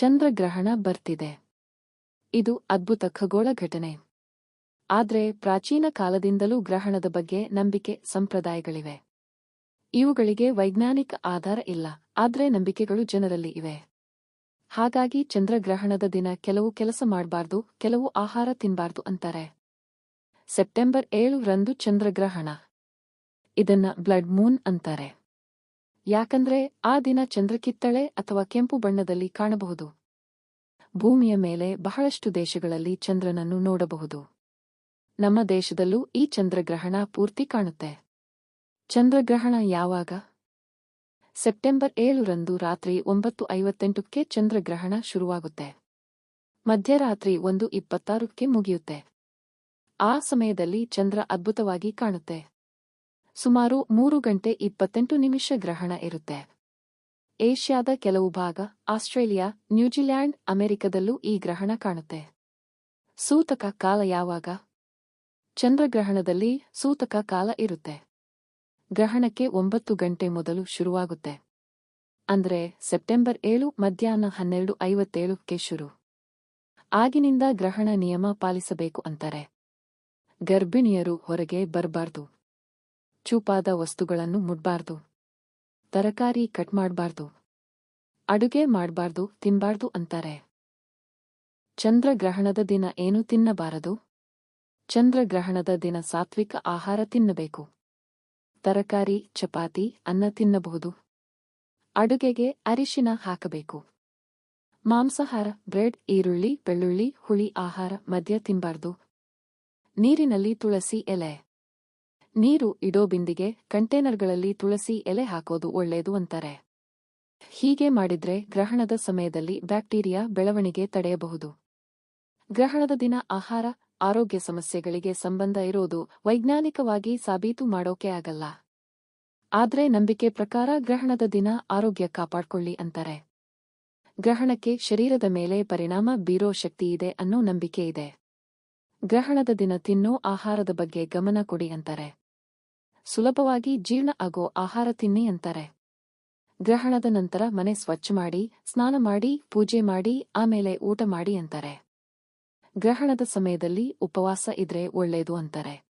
ಚಂದ್ರಗ್ರಹಣ ಬರ್ತಿದೆ. ಇದು ಅದ್ಭುತ ಖಗೋಳ ಘಟನೆ. ಆದರೆ ಪ್ರಾಚೀನ ಕಾಲದಿಂದಲೂ ಗ್ರಹಣದ ಬಗ್ಗೆ ನಂಬಿಕೆ ಸಂಪ್ರದಾಯಗಳಿವೆ. ಇವುಗಳಿಗೆ ವೈಜ್ಞಾನಿಕ ಆಧಾರ ಇಲ್ಲ, ಆದರೆ ನಂಬಿಕೆಗಳು ಜನರಲ್ಲಿ ಇವೆ. ಹಾಗಾಗಿ ಚಂದ್ರಗ್ರಹಣದ ದಿನ ಕೆಲವು ಕೆಲಸ ಮಾಡಬಾರ್ದು, ಕೆಲವು ಆಹಾರ ತಿನ್ಬಾರ್ದು ಅಂತಾರೆ. ಸೆಪ್ಟೆಂಬರ್ ಏಳು ರಂದು ಚಂದ್ರಗ್ರಹಣ. ಇದನ್ನ ಬ್ಲಡ್ ಮೂನ್ ಅಂತಾರೆ. ಯಾಕಂದ್ರೆ ಆ ದಿನ ಚಂದ್ರಕಿತ್ತಳೆ ಅಥವಾ ಕೆಂಪು ಬಣ್ಣದಲ್ಲಿ ಕಾಣಬಹುದು. ಭೂಮಿಯ ಮೇಲೆ ಬಹಳಷ್ಟು ದೇಶಗಳಲ್ಲಿ ಚಂದ್ರನನ್ನು ನೋಡಬಹುದು. ನಮ್ಮ ದೇಶದಲ್ಲೂ ಈ ಚಂದ್ರಗ್ರಹಣ ಪೂರ್ತಿ ಕಾಣುತ್ತೆ. ಚಂದ್ರಗ್ರಹಣ ಯಾವಾಗ? ಸೆಪ್ಟೆಂಬರ್ ಏಳರಂದು ರಾತ್ರಿ ಒಂಬತ್ತು ಐವತ್ತೆಂಟಕ್ಕೆ ಚಂದ್ರಗ್ರಹಣ ಶುರುವಾಗುತ್ತೆ. ಮಧ್ಯರಾತ್ರಿ ಒಂದು ಇಪ್ಪತ್ತಾರಕ್ಕೆ ಮುಗಿಯುತ್ತೆ. ಆ ಸಮಯದಲ್ಲಿ ಚಂದ್ರ ಅದ್ಭುತವಾಗಿ ಕಾಣುತ್ತೆ. ಸುಮಾರು ಮೂರು ಗಂಟೆ ಇಪ್ಪತ್ತೆಂಟು ನಿಮಿಷ ಗ್ರಹಣ ಇರುತ್ತೆ. ಏಷ್ಯಾದ ಕೆಲವು ಭಾಗ, ಆಸ್ಟ್ರೇಲಿಯಾ, ನ್ಯೂಜಿಲ್ಯಾಂಡ್, ಅಮೆರಿಕದಲ್ಲೂ ಈ ಗ್ರಹಣ ಕಾಣುತ್ತೆ. ಸೂತಕ ಕಾಲ ಯಾವಾಗ? ಚಂದ್ರಗ್ರಹಣದಲ್ಲಿ ಸೂತಕ ಕಾಲ ಇರುತ್ತೆ. ಗ್ರಹಣಕ್ಕೆ ಒಂಬತ್ತು ಗಂಟೆ ಮೊದಲು ಶುರುವಾಗುತ್ತೆ. ಅಂದ್ರೆ ಸೆಪ್ಟೆಂಬರ್ ಏಳು, ಮಧ್ಯಾಹ್ನ ಹನ್ನೆರಡು ಐವತ್ತೇಳಕ್ಕೆ ಶುರು. ಆಗಿನಿಂದ ಗ್ರಹಣ ನಿಯಮ ಪಾಲಿಸಬೇಕು ಅಂತಾರೆ. ಗರ್ಭಿಣಿಯರು ಹೊರಗೆ ಬರಬಾರ್ದು. ಚೂಪಾದ ವಸ್ತುಗಳನ್ನು ಮುಡ್ಬಾರ್ದು. ತರಕಾರಿ ಕಟ್ ಮಾಡ್ಬಾರ್ದು. ಅಡುಗೆ ಮಾಡ್ಬಾರ್ದು, ತಿನ್ಬಾರ್ದು ಅಂತಾರೆ. ಚಂದ್ರಗ್ರಹಣದ ದಿನ ಏನು ತಿನ್ನಬಾರದು? ಚಂದ್ರಗ್ರಹಣದ ದಿನ ಸಾತ್ವಿಕ ಆಹಾರ ತಿನ್ನಬೇಕು. ತರಕಾರಿ, ಚಪಾತಿ, ಅನ್ನ ತಿನ್ನಬಹುದು. ಅಡುಗೆಗೆ ಅರಿಶಿನ ಹಾಕಬೇಕು. ಮಾಂಸಾಹಾರ, ಬ್ರೆಡ್, ಈರುಳ್ಳಿ, ಬೆಳ್ಳುಳ್ಳಿ, ಹುಳಿ, ಆಹಾರ, ಮದ್ಯ ತಿನ್ಬಾರ್ದು. ನೀರಿನಲ್ಲಿ ತುಳಸಿ ಎಲೆ. ನೀರು ಇಡೋ ಬಿಂದಿಗೆ ಕಂಟೇನರ್ಗಳಲ್ಲಿ ತುಳಸಿ ಎಲೆ ಹಾಕೋದು ಒಳ್ಳೆಯದು ಅಂತಾರೆ. ಹೀಗೆ ಮಾಡಿದ್ರೆ ಗ್ರಹಣದ ಸಮಯದಲ್ಲಿ ಬ್ಯಾಕ್ಟೀರಿಯಾ ಬೆಳವಣಿಗೆ ತಡೆಯಬಹುದು. ಗ್ರಹಣದ ದಿನ ಆಹಾರ, ಆರೋಗ್ಯ ಸಮಸ್ಯೆಗಳಿಗೆ ಸಂಬಂಧ ಇರೋದು ವೈಜ್ಞಾನಿಕವಾಗಿ ಸಾಬೀತು ಮಾಡೋಕೆ ಆಗಲ್ಲ. ಆದ್ರೆ ನಂಬಿಕೆ ಪ್ರಕಾರ ಗ್ರಹಣದ ದಿನ ಆರೋಗ್ಯ ಕಾಪಾಡ್ಕೊಳ್ಳಿ ಅಂತಾರೆ. ಗ್ರಹಣಕ್ಕೆ ಶರೀರದ ಮೇಲೆ ಪರಿಣಾಮ ಬೀರೋ ಶಕ್ತಿ ಇದೆ ಅನ್ನೋ ನಂಬಿಕೆ ಇದೆ. ಗ್ರಹಣದ ದಿನ ತಿನ್ನೋ ಆಹಾರದ ಬಗ್ಗೆ ಗಮನ ಕೊಡಿ ಅಂತಾರೆ. ಸುಲಭವಾಗಿ ಜೀರ್ಣ ಆಗೋ ಆಹಾರ ತಿನ್ನಿ ಅಂತಾರೆ. ಗ್ರಹಣದ ನಂತರ ಮನೆ ಸ್ವಚ್ಛ ಮಾಡಿ, ಸ್ನಾನ ಮಾಡಿ, ಪೂಜೆ ಮಾಡಿ, ಆಮೇಲೆ ಊಟ ಮಾಡಿ ಅಂತಾರೆ. ಗ್ರಹಣದ ಸಮಯದಲ್ಲಿ ಉಪವಾಸ ಇದ್ರೆ ಒಳ್ಳೆಯದು ಅಂತಾರೆ.